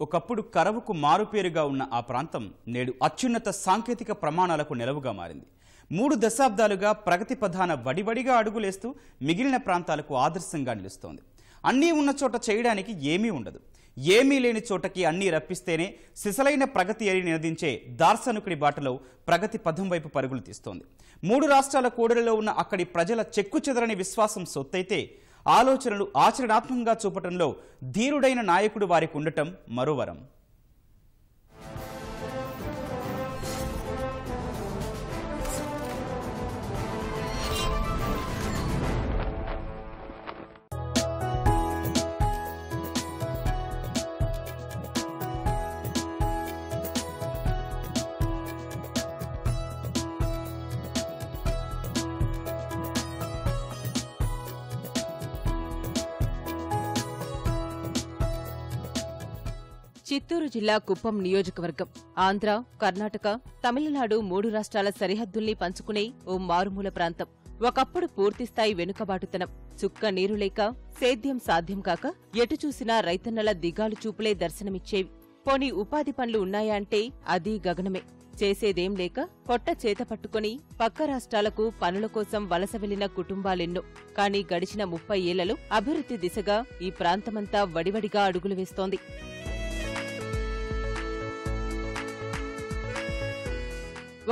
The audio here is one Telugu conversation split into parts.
ఒకప్పుడు కరవుకు మారుపేరుగా ఉన్న ఆ ప్రాంతం నేడు అత్యున్నత సాంకేతిక ప్రమాణాలకు నెలవుగా మారింది. మూడు దశాబ్దాలుగా ప్రగతి ప్రధాన వడివడిగా అడుగులేస్తూ మిగిలిన ప్రాంతాలకు ఆదర్శంగా నిలుస్తోంది. అన్నీ ఉన్న చోట చేయడానికి ఏమీ ఉండదు. ఏమీ లేని చోటకి అన్నీ రప్పిస్తేనే సిసలైన ప్రగతి అని నినదించే దార్శనికుడి బాటలో ప్రగతి పథం వైపు పరుగులు తీస్తోంది. మూడు రాష్ట్రాల కూడలిలో ఉన్న అక్కడి ప్రజల చెక్కు చెదరని విశ్వాసం సొత్తైతే ఆలోచనలు ఆచరణాత్మకంగా చూపటంలో ధీరుడైన నాయకుడు వారికి ఉండటం మరోవరం చిత్తూరు జిల్లా కుప్పం నియోజకవర్గం. ఆంధ్ర కర్ణాటక తమిళనాడు మూడు రాష్ట్రాల సరిహద్దుల్ని పంచుకునే ఓ మారుమూల ప్రాంతం. ఒకప్పుడు పూర్తిస్థాయి వెనుకబాటుతనం. చుక్క నీరు లేక సేద్యం సాధ్యం కాక ఎటు చూసినా రైతన్నల దిగాలు చూపులే దర్శనమిచ్చేవి. పోనీ ఉపాధి పనులు ఉన్నాయా అంటే అది గగనమే. చేసేదేం లేక పొట్ట చేత పట్టుకుని పక్క రాష్ట్రాలకు పనుల కోసం వలస వెళ్ళిన కుటుంబాలెన్నో. కానీ గడిచిన ముప్పై ఏళ్ళలో అభివృద్ధి దిశగా ఈ ప్రాంతమంతా వడివడిగా అడుగులు వేస్తోంది.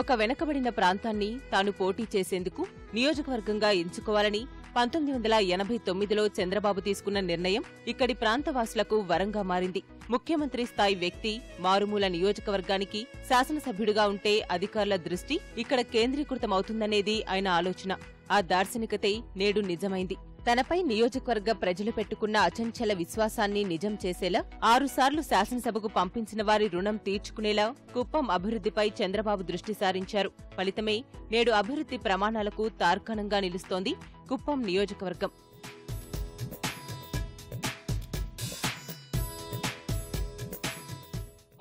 ఒక వెనకబడిన ప్రాంతాన్ని తాను పోటీ చేసేందుకు నియోజకవర్గంగా ఎంచుకోవాలని పంతొమ్మిది వందల ఎనభై తొమ్మిదిలో చంద్రబాబు తీసుకున్న నిర్ణయం ఇక్కడి ప్రాంతవాసులకు వరంగా మారింది. ముఖ్యమంత్రి స్థాయి వ్యక్తి మారుమూల నియోజకవర్గానికి శాసనసభ్యుడిగా ఉంటే అధికారుల దృష్టి ఇక్కడ కేంద్రీకృతమవుతుందనేది ఆయన ఆలోచన. ఆ దార్శనికతే నేడు నిజమైంది. తనపై నియోజకవర్గ ప్రజలు పెట్టుకున్న అచంచల విశ్వాసాన్ని నిజం చేసేలా ఆరుసార్లు శాసనసభకు పంపించిన వారి రుణం తీర్చుకునేలా కుప్పం అభివృద్ధిపై చంద్రబాబు దృష్టి సారించారు. ఫలితమే నేడు అభివృద్ధి ప్రమాణాలకు తార్కాణంగా నిలుస్తోంది కుప్పం నియోజకవర్గం.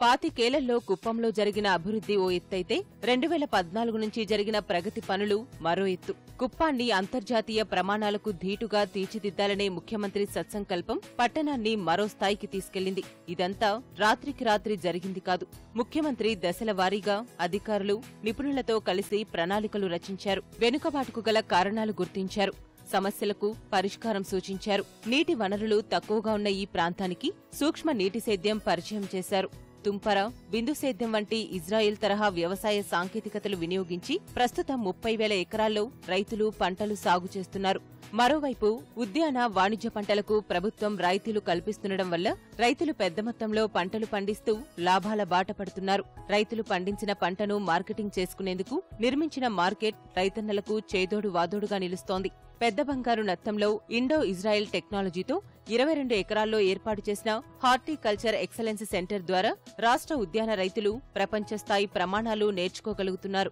పాతికేళ్ళలో కుప్పంలో జరిగిన అభివృద్ధి ఓ ఎత్తైతే రెండు వేల పద్నాలుగు నుంచి జరిగిన ప్రగతి పనులు మరో ఎత్తు. కుప్పాన్ని అంతర్జాతీయ ప్రమాణాలకు ధీటుగా తీర్చిదిద్దాలనే ముఖ్యమంత్రి సత్సంకల్పం పట్టణాన్ని మరో స్థాయికి తీసుకెళ్ళింది ఇదంతా రాత్రికి రాత్రి జరిగింది కాదు. ముఖ్యమంత్రి దశల వారీగా అధికారులు నిపుణులతో కలిసి ప్రణాళికలు రచించారు. వెనుకబాటుకు గల కారణాలు గుర్తించారు. సమస్యలకు పరిష్కారం సూచించారు. నీటి వనరులు తక్కువగా ఉన్న ఈ ప్రాంతానికి సూక్ష్మ నీటి సేద్యం పరిచయం చేశారు. తుంపర బిందు సేద్యం వంటి ఇజ్రాయెల్ తరహా వ్యవసాయ సాంకేతికతలు వినియోగించి ప్రస్తుతం ముప్పై వేల ఎకరాల్లో రైతులు పంటలు సాగు చేస్తున్నారు. మరోవైపు ఉద్యాన వాణిజ్య పంటలకు ప్రభుత్వం రాయితీలు కల్పిస్తుండడం వల్ల రైతులు పెద్ద మొత్తంలో పంటలు పండిస్తూ లాభాల బాట పడుతున్నారు. రైతులు పండించిన పంటను మార్కెటింగ్ చేసుకునేందుకు నిర్మించిన మార్కెట్ రైతన్నలకు చేదోడు వాదోడుగా నిలుస్తోంది. పెద్ద బంగారు నత్తంలో ఇండో ఇజ్రాయెల్ టెక్నాలజీతో ఇరవై రెండు ఎకరాల్లో ఏర్పాటు చేసిన హార్టికల్చర్ ఎక్సలెన్స్ సెంటర్ ద్వారా రాష్ట్ర ఉద్యాన రైతులు ప్రపంచ స్థాయి ప్రమాణాలు నేర్చుకోగలుగుతున్నారు.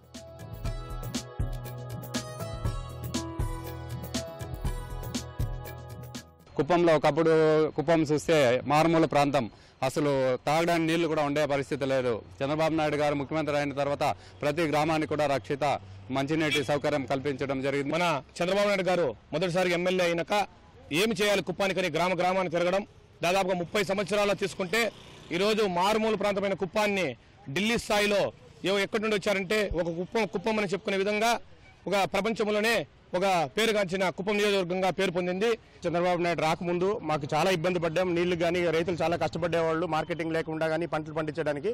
కుప్పంలో ఒకప్పుడు కుప్పం చూస్తే మారుమూల ప్రాంతం. అసలు తాగడానికి నీళ్ళు కూడా ఉండే పరిస్థితి లేదు. చంద్రబాబు నాయుడు గారు ముఖ్యమంత్రి అయిన తర్వాత ప్రతి గ్రామానికి కూడా రక్షిత మంచినీటి సౌకర్యం కల్పించడం జరిగింది. మన చంద్రబాబు నాయుడు గారు మొదటిసారి ఎమ్మెల్యే అయినాక ఏమి చేయాలి కుప్పానికని గ్రామ గ్రామాన్ని తిరగడం దాదాపుగా ముప్పై సంవత్సరాలు తీసుకుంటే ఈరోజు మారుమూల ప్రాంతమైన కుప్పాన్ని ఢిల్లీ స్థాయిలో ఏవో ఎక్కడి నుండి వచ్చారంటే ఒక కుప్పం కుప్పం అని చెప్పుకునే విధంగా ఒక ప్రపంచంలోనే ఒక పేరుగాంచిన కుప్పం నియోజకవర్గంగా పేరు పొందింది. చంద్రబాబు నాయుడు రాకముందు మాకు చాలా ఇబ్బంది పడ్డాం. నీళ్ళు కానీ రైతులు చాలా కష్టపడేవాళ్ళు. మార్కెటింగ్ లేకుండా కానీ పంటలు పండించడానికి.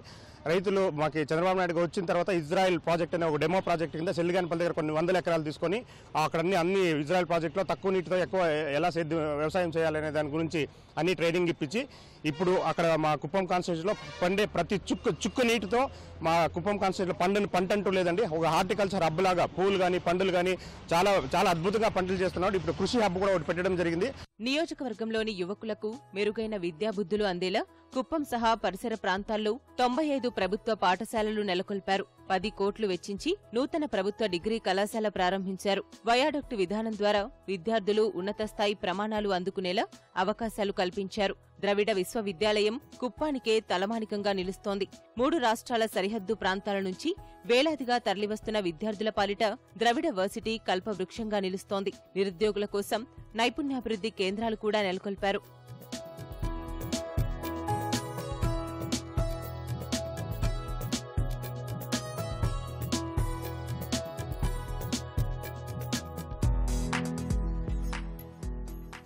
రైతులు మాకు చంద్రబాబు నాయుడు వచ్చిన తర్వాత ఇజ్రాయెల్ ప్రాజెక్ట్ అనే ఒక డెమో ప్రాజెక్ట్ కింద సెల్లిగానిపల్లి దగ్గర కొన్ని వందల ఎకరాలు తీసుకొని అక్కడ అన్ని అన్ని ఇజ్రాయెల్ ప్రాజెక్టులో తక్కువ నీటితో ఎక్కువ ఎలా సేద్యం వ్యవసాయం చేయాలనే దాని గురించి అన్ని ట్రైనింగ్ ఇప్పించి ఇప్పుడు అక్కడ మా కుప్పం కాన్స్టిట్యూన్సీలో పండే ప్రతి చుక్కు చుక్కు నీటితో మా కుప్పం కాన్స్టిట్యూన్సీలో పండని పంట అంటూ లేదండి. ఒక హార్టికల్చర్ హబ్ లాగా పూలు కానీ పండులు కానీ చాలా చాలా అద్భుతంగా పంటలు చేస్తున్నాడు. ఇప్పుడు కృషి హబ్ కూడా ఒకటి పెట్టడం జరిగింది. నియోజకవర్గంలోని యువకులకు మెరుగైన విద్యాబుద్ధులు అందేలా కుప్పం సహా పరిసర ప్రాంతాల్లో తొంభై ఐదు ప్రభుత్వ పాఠశాలలు నెలకొల్పారు. పది కోట్లు వెచ్చించి నూతన ప్రభుత్వ డిగ్రీ కళాశాల ప్రారంభించారు. వయాడక్టు విధానం ద్వారా విద్యార్థులు ఉన్నత స్థాయి ప్రమాణాలు అందుకునేలా అవకాశాలు కల్పించారు. ద్రవిడ విశ్వవిద్యాలయం కుప్పానికే తలమానికంగా నిలుస్తోంది. మూడు రాష్ట్రాల సరిహద్దు ప్రాంతాల నుంచి వేలాదిగా తరలివస్తున్న విద్యార్థుల పాలిట ద్రవిడ వర్సిటీ కల్పవృక్షంగా నిలుస్తోంది. నిరుద్యోగుల కోసం నైపుణ్యాభివృద్ది కేంద్రాలు కూడా నెలకొల్పారు.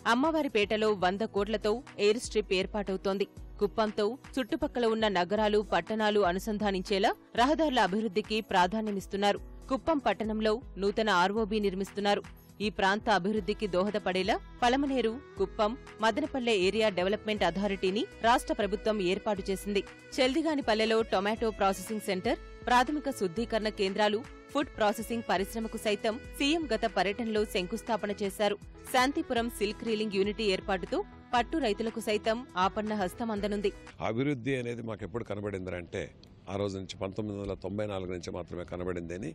అమ్మవారిపేటలో వంద కోట్లతో ఎయిర్ స్ట్రిప్ ఏర్పాటవుతోంది. కుప్పంతో చుట్టుపక్కల ఉన్న నగరాలు పట్టణాలు అనుసంధానించేలా రహదారుల అభివృద్ధికి ప్రాధాన్యమిస్తున్నారు. కుప్పం పట్టణంలో నూతన ఆర్ఓబీ నిర్మిస్తున్నారు. ఈ ప్రాంత అభివృద్ధికి దోహదపడేలా పలమనేరు కుప్పం మదనపల్లె ఏరియా డెవలప్మెంట్ అథారిటీని రాష్ట్ర ప్రభుత్వం ఏర్పాటు చేసింది. చెల్దిగానిపల్లెలో టొమాటో ప్రాసెసింగ్ సెంటర్ ప్రాథమిక శుద్ధీకరణ కేంద్రాలు ఫుడ్ ప్రాసెసింగ్ పరిశ్రమకు సైతం సీఎం గత పర్యటనలో శంకుస్థాపన చేశారు. శాంతిపురం సిల్క్ రీలింగ్ యూనిటీ ఏర్పాటుతో పట్టు రైతులకు సైతం ఆపన్న హస్తం అందనుంది. అభివృద్ధి అనేది మాకు ఎప్పుడు కనబడిందంటే ఆ రోజు నుంచి పంతొమ్మిది వందల తొంభై నాలుగు నుంచి మాత్రమే కనబడింది అని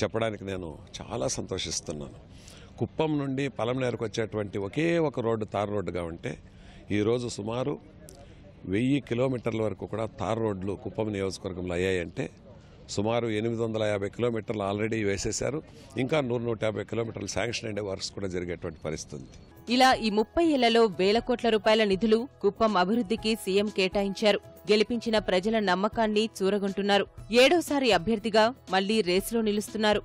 చెప్పడానికి నేను చాలా సంతోషిస్తున్నాను. కుప్పం నుండి పలమనేరుకు వచ్చేటువంటి ఒకే ఒక రోడ్డు తార్ రోడ్డుగా ఉంటే ఈరోజు సుమారు వెయ్యి కిలోమీటర్ల వరకు కూడా తార్ రోడ్లు కుప్పం నియోజకవర్గంలో అయ్యాయంటే సుమారు ఎనిమిది వందల యాభై కిలోమీటర్లు ఆల్రెడీ వేసేశారు. ఇంకా నూరు నూట యాభై కిలోమీటర్లు శాంక్షన్ అయ్యే వర్క్స్ కూడా జరిగేటువంటి పరిస్థితి ఇలా ఈ ముప్పై ఏళ్ళలో వేల కోట్ల రూపాయల నిధులు కుప్పం అభివృద్ధికి సీఎం కేటాయించారు. గెలిపించిన ప్రజల నమ్మకాన్ని చూరగొంటున్నారు. ఏడోసారి అభ్యర్థిగా మళ్ళీ రేసులో నిలుస్తున్నారు.